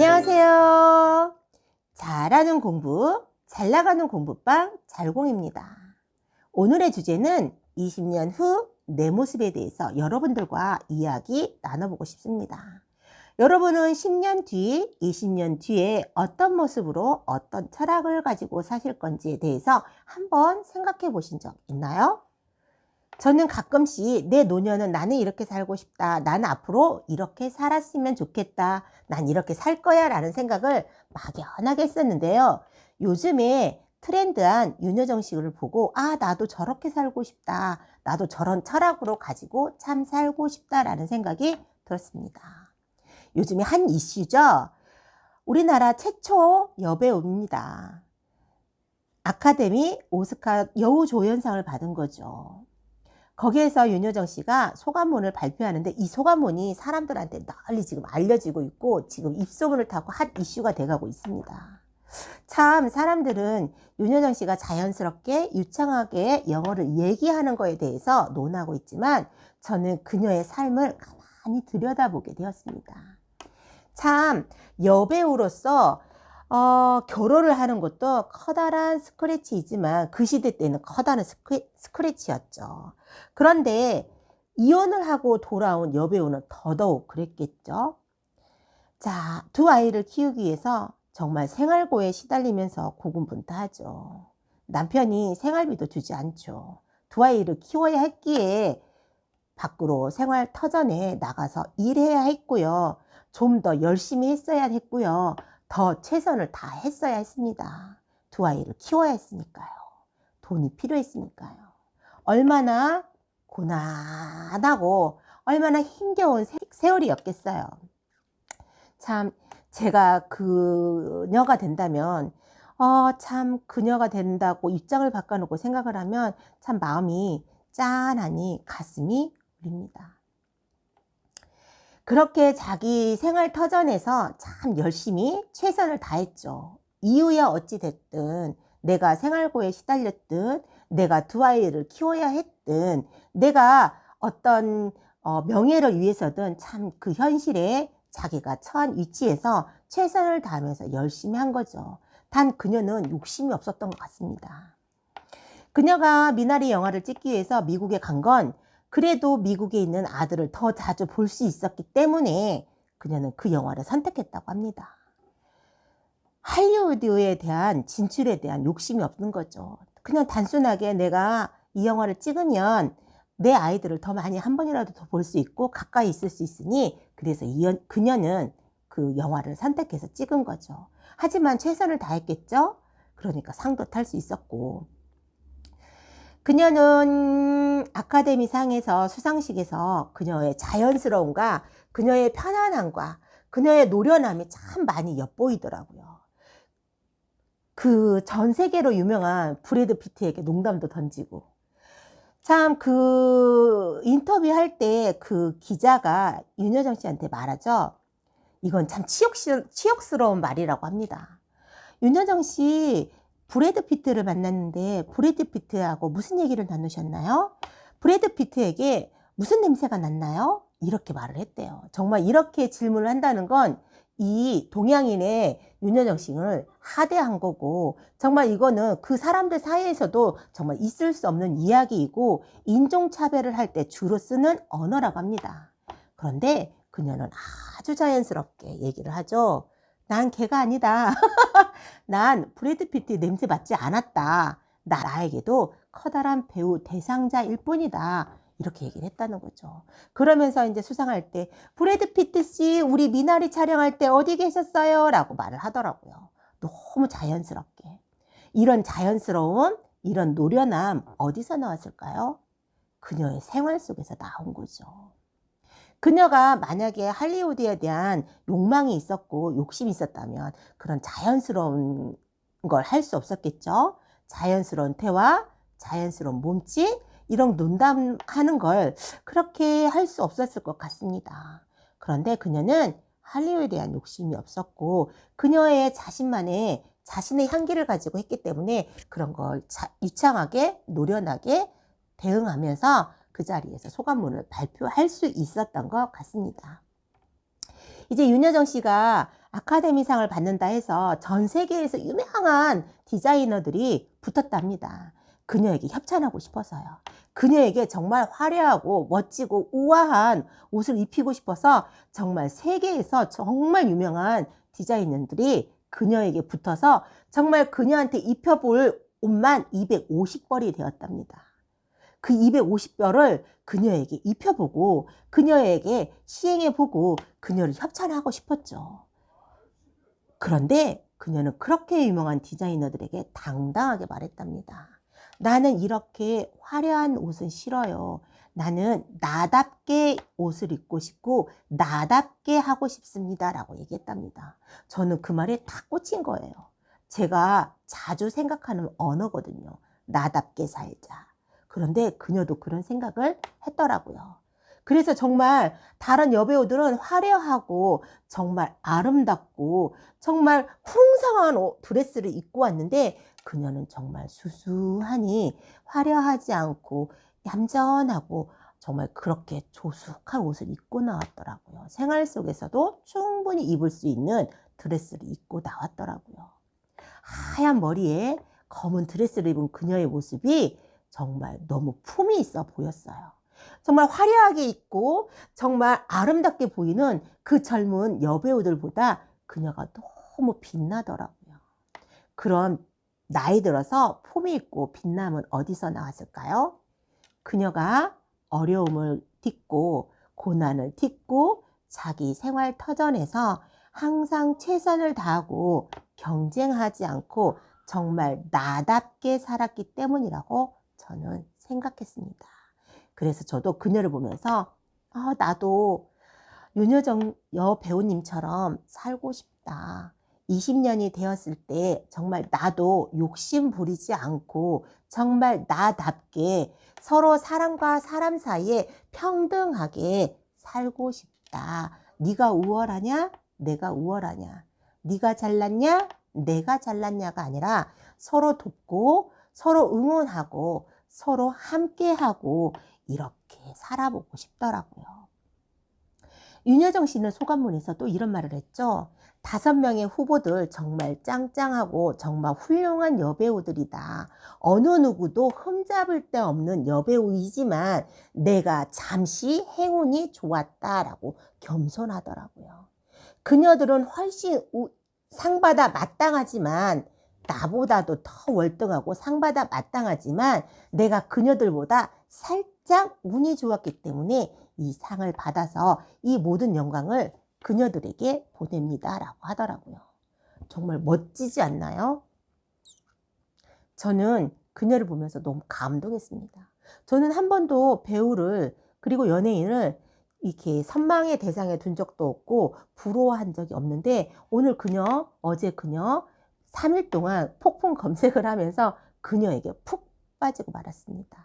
안녕하세요. 잘하는 공부, 잘 나가는 공부방 잘공입니다. 오늘의 주제는 20년 후 내 모습에 대해서 여러분들과 이야기 나눠보고 싶습니다. 여러분은 10년 뒤, 20년 뒤에 어떤 모습으로 어떤 철학을 가지고 사실 건지에 대해서 한번 생각해 보신 적 있나요? 저는 가끔씩 내 노년은 나는 이렇게 살고 싶다. 나는 앞으로 이렇게 살았으면 좋겠다. 난 이렇게 살 거야. 라는 생각을 막연하게 했었는데요. 요즘에 트렌드한 윤여정 씨를 보고 아, 나도 저렇게 살고 싶다. 나도 저런 철학으로 가지고 참 살고 싶다라는 생각이 들었습니다. 요즘에 한 이슈죠. 우리나라 최초 여배우입니다. 아카데미 오스카 여우조연상을 받은 거죠. 거기에서 윤여정 씨가 소감문을 발표하는데 이 소감문이 사람들한테 널리 지금 알려지고 있고 지금 입소문을 타고 핫 이슈가 돼가고 있습니다. 참 사람들은 윤여정 씨가 자연스럽게 유창하게 영어를 얘기하는 거에 대해서 논하고 있지만 저는 그녀의 삶을 가만히 들여다보게 되었습니다. 참 여배우로서 어, 결혼을 하는 것도 커다란 스크래치이지만 그 시대 때는 커다란 스크, 스크래치였죠. 그런데 이혼을 하고 돌아온 여배우는 더더욱 그랬겠죠. 자, 두 아이를 키우기 위해서 정말 생활고에 시달리면서 고군분투하죠. 남편이 생활비도 주지 않죠. 두 아이를 키워야 했기에 밖으로 생활 터전에 나가서 일해야 했고요. 좀 더 열심히 했어야 했고요. 더 최선을 다 했어야 했습니다. 두 아이를 키워야 했으니까요. 돈이 필요했으니까요. 얼마나 고난하고 얼마나 힘겨운 세월이었겠어요. 참, 제가 그녀가 된다면, 어, 참, 그녀가 된다고 입장을 바꿔놓고 생각을 하면 참 마음이 짠하니 가슴이 울립니다. 그렇게 자기 생활 터전에서 참 열심히 최선을 다했죠. 이유야 어찌됐든 내가 생활고에 시달렸든 내가 두 아이를 키워야 했든 내가 어떤 어, 명예를 위해서든 참 그 현실에 자기가 처한 위치에서 최선을 다하면서 열심히 한 거죠. 단 그녀는 욕심이 없었던 것 같습니다. 그녀가 미나리 영화를 찍기 위해서 미국에 간 건 그래도 미국에 있는 아들을 더 자주 볼 수 있었기 때문에 그녀는 그 영화를 선택했다고 합니다. 할리우드에 대한 진출에 대한 욕심이 없는 거죠. 그냥 단순하게 내가 이 영화를 찍으면 내 아이들을 더 많이 한 번이라도 더 볼 수 있고 가까이 있을 수 있으니 그래서 이, 그녀는 그 영화를 선택해서 찍은 거죠. 하지만 최선을 다했겠죠? 그러니까 상도 탈 수 있었고. 그녀는 아카데미 상에서 수상식에서 그녀의 자연스러움과 그녀의 편안함과 그녀의 노련함이 참 많이 엿보이더라고요. 그 전 세계로 유명한 브래드 피트에게 농담도 던지고 참 그 인터뷰 할 때 그 기자가 윤여정 씨한테 말하죠. 이건 참 치욕시, 치욕스러운 말이라고 합니다. 윤여정 씨 브래드 피트를 만났는데 브래드 피트하고 무슨 얘기를 나누셨나요? 브래드 피트에게 무슨 냄새가 났나요? 이렇게 말을 했대요. 정말 이렇게 질문을 한다는 건 이 동양인의 윤여정 씨를 하대한 거고 정말 이거는 그 사람들 사이에서도 정말 있을 수 없는 이야기이고 인종차별을 할 때 주로 쓰는 언어라고 합니다. 그런데 그녀는 아주 자연스럽게 얘기를 하죠. 난 걔가 아니다. 난 브래드 피트 냄새 맡지 않았다. 나, 나에게도 커다란 배우 대상자일 뿐이다. 이렇게 얘기를 했다는 거죠. 그러면서 이제 수상할 때 브래드 피트 씨 우리 미나리 촬영할 때 어디 계셨어요? 라고 말을 하더라고요. 너무 자연스럽게. 이런 자연스러운 이런 노련함 어디서 나왔을까요? 그녀의 생활 속에서 나온 거죠. 그녀가 만약에 할리우드에 대한 욕망이 있었고 욕심이 있었다면 그런 자연스러운 걸 할 수 없었겠죠. 자연스러운 태화, 자연스러운 몸짓, 이런 농담하는 걸 그렇게 할 수 없었을 것 같습니다. 그런데 그녀는 할리우드에 대한 욕심이 없었고 그녀의 자신만의 자신의 향기를 가지고 했기 때문에 그런 걸 자, 유창하게 노련하게 대응하면서 그 자리에서 소감문을 발표할 수 있었던 것 같습니다. 이제 윤여정 씨가 아카데미상을 받는다 해서 전 세계에서 유명한 디자이너들이 붙었답니다. 그녀에게 협찬하고 싶어서요. 그녀에게 정말 화려하고 멋지고 우아한 옷을 입히고 싶어서 정말 세계에서 정말 유명한 디자이너들이 그녀에게 붙어서 정말 그녀한테 입혀볼 옷만 250벌이 되었답니다. 그 250벌을 그녀에게 입혀보고 그녀에게 시행해보고 그녀를 협찬하고 싶었죠. 그런데 그녀는 그렇게 유명한 디자이너들에게 당당하게 말했답니다. 나는 이렇게 화려한 옷은 싫어요. 나는 나답게 옷을 입고 싶고 나답게 하고 싶습니다. 라고 얘기했답니다. 저는 그 말에 딱 꽂힌 거예요. 제가 자주 생각하는 언어거든요. 나답게 살자. 그런데 그녀도 그런 생각을 했더라고요. 그래서 정말 다른 여배우들은 화려하고 정말 아름답고 정말 풍성한 옷, 드레스를 입고 왔는데 그녀는 정말 수수하니 화려하지 않고 얌전하고 정말 그렇게 조숙한 옷을 입고 나왔더라고요. 생활 속에서도 충분히 입을 수 있는 드레스를 입고 나왔더라고요. 하얀 머리에 검은 드레스를 입은 그녀의 모습이 정말 너무 품이 있어 보였어요. 정말 화려하게 입고 정말 아름답게 보이는 그 젊은 여배우들보다 그녀가 너무 빛나더라고요. 그런 나이 들어서 폼이 있고 빛남은 어디서 나왔을까요? 그녀가 어려움을 딛고 고난을 딛고 자기 생활 터전에서 항상 최선을 다하고 경쟁하지 않고 정말 나답게 살았기 때문이라고 저는 생각했습니다. 그래서 저도 그녀를 보면서 아, 나도 윤여정 여 배우님처럼 살고 싶다. 20년이 되었을 때 정말 나도 욕심 부리지 않고 정말 나답게 서로 사람과 사람 사이에 평등하게 살고 싶다. 네가 우월하냐? 내가 우월하냐? 네가 잘났냐? 내가 잘났냐가 아니라 서로 돕고 서로 응원하고 서로 함께하고 이렇게 살아보고 싶더라고요. 윤여정 씨는 소감문에서 또 이런 말을 했죠. 다섯 명의 후보들 정말 짱짱하고 정말 훌륭한 여배우들이다. 어느 누구도 흠잡을 데 없는 여배우이지만 내가 잠시 행운이 좋았다라고 겸손하더라고요. 그녀들은 훨씬 우, 상받아 마땅하지만 나보다도 더 월등하고 상받아 마땅하지만 내가 그녀들보다 살짝 운이 좋았기 때문에 이 상을 받아서 이 모든 영광을 그녀들에게 보냅니다. 라고 하더라고요. 정말 멋지지 않나요? 저는 그녀를 보면서 너무 감동했습니다. 저는 한 번도 배우를 그리고 연예인을 이렇게 선망의 대상에 둔 적도 없고 부러워한 적이 없는데 오늘 그녀, 어제 그녀 3일 동안 폭풍 검색을 하면서 그녀에게 푹 빠지고 말았습니다.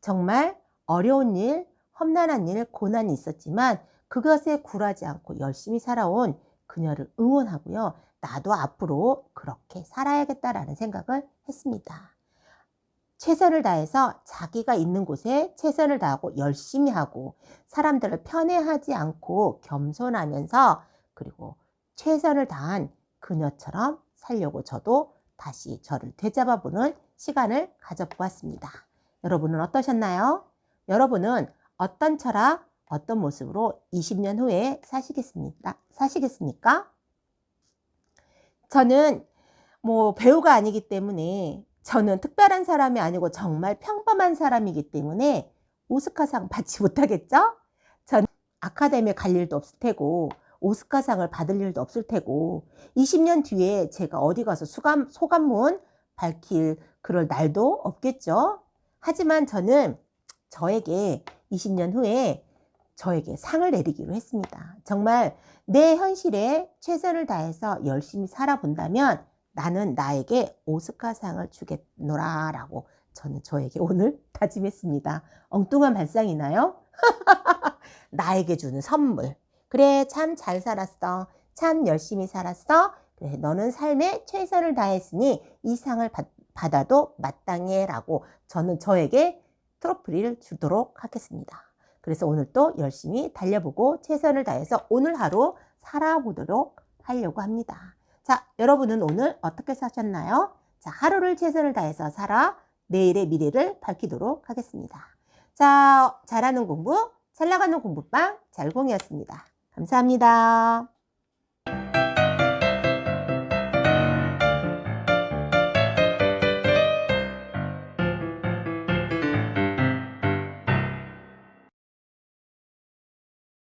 정말 어려운 일, 험난한 일, 고난이 있었지만 그것에 굴하지 않고 열심히 살아온 그녀를 응원하고요. 나도 앞으로 그렇게 살아야겠다라는 생각을 했습니다. 최선을 다해서 자기가 있는 곳에 최선을 다하고 열심히 하고 사람들을 편애하지 않고 겸손하면서 그리고 최선을 다한 그녀처럼 살려고 저도 다시 저를 되잡아 보는 시간을 가져보았습니다. 여러분은 어떠셨나요? 여러분은 어떤 철학, 어떤 모습으로 20년 후에 사시겠습니까? 사시겠습니까? 저는 뭐 배우가 아니기 때문에 저는 특별한 사람이 아니고 정말 평범한 사람이기 때문에 오스카상 받지 못하겠죠? 전 아카데미에 갈 일도 없을 테고 오스카상을 받을 일도 없을 테고 20년 뒤에 제가 어디 가서 수감, 소감문 밝힐 그럴 날도 없겠죠? 하지만 저는 저에게 20년 후에 저에게 상을 내리기로 했습니다. 정말 내 현실에 최선을 다해서 열심히 살아본다면 나는 나에게 오스카상을 주겠노라 라고 저는 저에게 오늘 다짐했습니다. 엉뚱한 발상이나요? 나에게 주는 선물. 그래, 참 잘 살았어. 참 열심히 살았어. 그래, 너는 삶에 최선을 다했으니 이 상을 받, 받아도 마땅해 라고 저는 저에게 트로피를 주도록 하겠습니다. 그래서 오늘 또 열심히 달려보고 최선을 다해서 오늘 하루 살아보도록 하려고 합니다. 자, 여러분은 오늘 어떻게 사셨나요? 자, 하루를 최선을 다해서 살아 내일의 미래를 밝히도록 하겠습니다. 자, 잘하는 공부, 잘 나가는 공부방 잘공이었습니다. 감사합니다.